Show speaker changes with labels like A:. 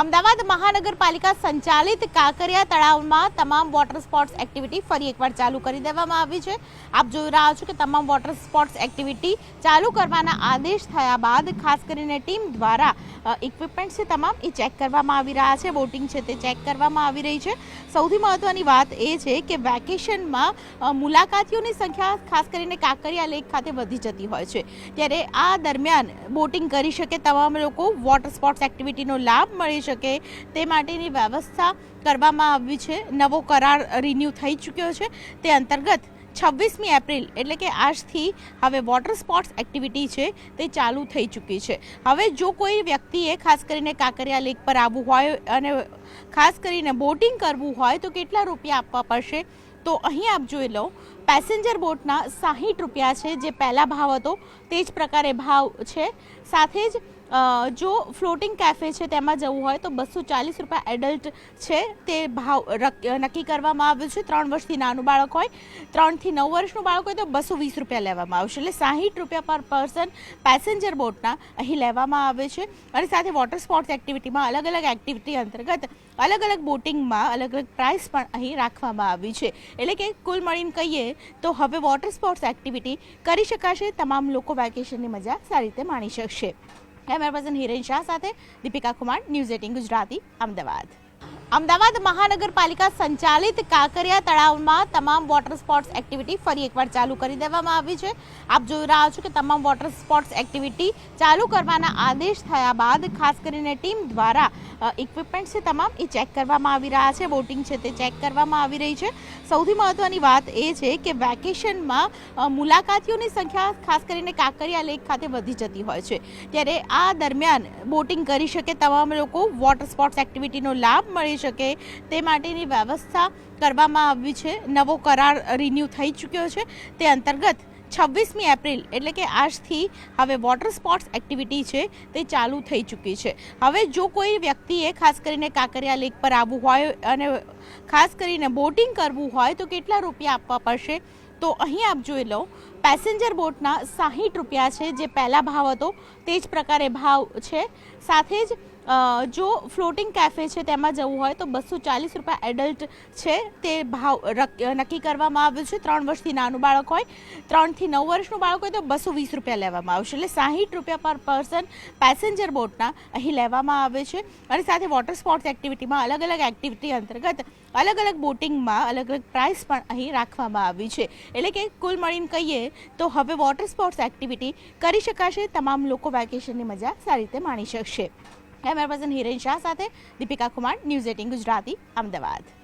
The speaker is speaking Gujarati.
A: અમદાવાદ મહાનગરપાલિકા સંચાલિત કાંકરિયા તળાવમાં તમામ વોટર સ્પોર્ટ્સ એક્ટિવિટી ફરી એકવાર ચાલુ કરી દેવામાં આવી છે. આપ જોઈ રહ્યા છો કે તમામ વોટર સ્પોર્ટ્સ એક્ટિવિટી ચાલુ કરવાના આદેશ થયા બાદ ખાસ કરીને ટીમ દ્વારા ઇક્વિપમેન્ટ છે તમામ એ ચેક કરવામાં આવી રહ્યા છે. બોટિંગ છે તે ચેક કરવામાં આવી રહી છે. સૌથી મહત્વની વાત એ છે કે વેકેશનમાં મુલાકાતીઓની સંખ્યા ખાસ કરીને કાંકરિયા લેક ખાતે વધી જતી હોય છે. ત્યારે આ દરમિયાન બોટિંગ કરી શકે તમામ લોકો વોટર સ્પોર્ટ્સ એક્ટિવિટીનો લાભ મળી શકે તે માટેની વ્યવસ્થા કરવામાં આવી છે. નવો કરાર રિન્યૂ થઈ ચૂક્યો છે. તે અંતર્ગત છવ્વીસમી એપ્રિલ એટલે કે આજથી હવે વોટર સ્પોર્ટ્સ એક્ટિવિટી છે તે ચાલુ થઈ ચૂકી છે. હવે જો કોઈ વ્યક્તિએ ખાસ કરીને કાંકરિયા લેક પર આવવું હોય અને ખાસ કરીને બોટિંગ કરવું હોય તો કેટલા રૂપિયા આપવા પડશે? તો અહીં આપ જોઈ લો પેસેન્જર બોટના સાહીઠ રૂપિયા છે, જે પહેલાં ભાવ હતો, તે જ પ્રકારે ભાવ છે. સાથે જ જો ફ્લોટિંગ કેફે છે તેમાં જવું હોય તો બસો ચાલીસ રૂપિયા એડલ્ટ છે. તે ભાવ નક્કી કરવામાં આવ્યો છે. ત્રણ વર્ષથી નાનું બાળક હોય, ત્રણથી નવ વર્ષનું બાળક હોય તો બસો વીસ રૂપિયા લેવામાં આવશે. એટલે સાહીઠ રૂપિયા પર પર્સન પેસેન્જર બોટના અહીં લેવામાં આવે છે. અને સાથે વોટર સ્પોર્ટ્સ એક્ટિવિટીમાં અલગ અલગ એક્ટિવિટી અંતર્ગત અલગ અલગ બોટિંગમાં અલગ અલગ પ્રાઇસ પણ અહીં રાખવામાં આવી છે. એટલે કે કુલ મળીને કહીએ તો હવે વોટર સ્પોર્ટ્સ એક્ટિવિટી કરી શકાશે. તમામ લોકો વેકેશનની મજા સારી રીતે માણી શકશે. કેમેરા પર્સન હિરેન શાહ સાથે દીપિકા કુમાર ન્યૂઝ એટીન ગુજરાતી, અમદાવાદ. અમદાવાદ મહાનગરપાલિકા સંચાલિત કાંકરિયા તળાવમાં તમામ વોટર સ્પોર્ટ્સ એક્ટિવિટી ફરી એકવાર ચાલુ કરી દેવામાં આવી છે. આપ જોઈ રહ્યા છો કે તમામ વોટર સ્પોર્ટ્સ એક્ટિવિટી ચાલુ કરવાના આદેશ થયા બાદ ખાસ કરીને ટીમ દ્વારા ઇક્વિપમેન્ટ છે તમામ એ ચેક કરવામાં આવી રહ્યા છે. બોટિંગ છે તે ચેક કરવામાં આવી રહી છે. સૌથી મહત્વની વાત એ છે કે વેકેશનમાં મુલાકાતીઓની સંખ્યા ખાસ કરીને કાંકરિયા લેક ખાતે વધી જતી હોય છે. ત્યારે આ દરમિયાન બોટિંગ કરી શકે, તમામ લોકો વોટર સ્પોર્ટ્સ એક્ટિવિટીનો લાભ મળી શકે. તે માટેની વ્યવસ્થા કરવામાં આવી છે. નવો કરાર રિન્યૂ થઈ ચૂક્યો છે. તે અંતર્ગત છવ્વીસમી એપ્રિલ, એટલે કે આજથી હવે વોટર સ્પોર્ટ્સ એક્ટિવિટી છે તે ચાલુ થઈ ચૂકી છે. હવે જો કોઈ વ્યક્તિએ ખાસ કરીને કાંકરિયા લેક પર આવવું હોય અને ખાસ કરીને બોટિંગ કરવું હોય તો કેટલા રૂપિયા આપવા પડશે? તો અહીં આપ જોઈ લો પેસેન્જર બોટના સાહીઠ રૂપિયા છે, જે પહેલાં ભાવ હતો, તે જ પ્રકારે ભાવ છે. સાથે જ જો ફ્લોટિંગ કેફે છે તેમાં જવું હોય તો બસો ચાલીસ રૂપિયા એડલ્ટ છે. તે ભાવ નક્કી કરવામાં આવ્યો છે. ત્રણ વર્ષથી નાનું બાળક હોય, ત્રણથી નવ વર્ષનું બાળક હોય તો બસો વીસ રૂપિયા લેવામાં આવશે. એટલે સાહીઠ રૂપિયા પર પર્સન પેસેન્જર બોટના અહીં લેવામાં આવે છે. અને સાથે વોટર સ્પોર્ટ્સ એક્ટિવિટીમાં અલગ અલગ એક્ટિવિટી અંતર્ગત અલગ અલગ બોટિંગમાં અલગ અલગ પ્રાઇસ પણ અહીં રાખવામાં આવી છે. એટલે કે કુલ મળીને કહીએ તો હવે વોટર સ્પોર્ટ્સ એક્ટિવિટી કરી શકાશે. તમામ લોકો વેકેશનની મજા સારી રીતે માણી શકશે. કેમેરા પર્સન હિરેન શાહ સાથે દીપિકા કુમાર ન્યૂઝ એટીન ગુજરાતી, અમદાવાદ.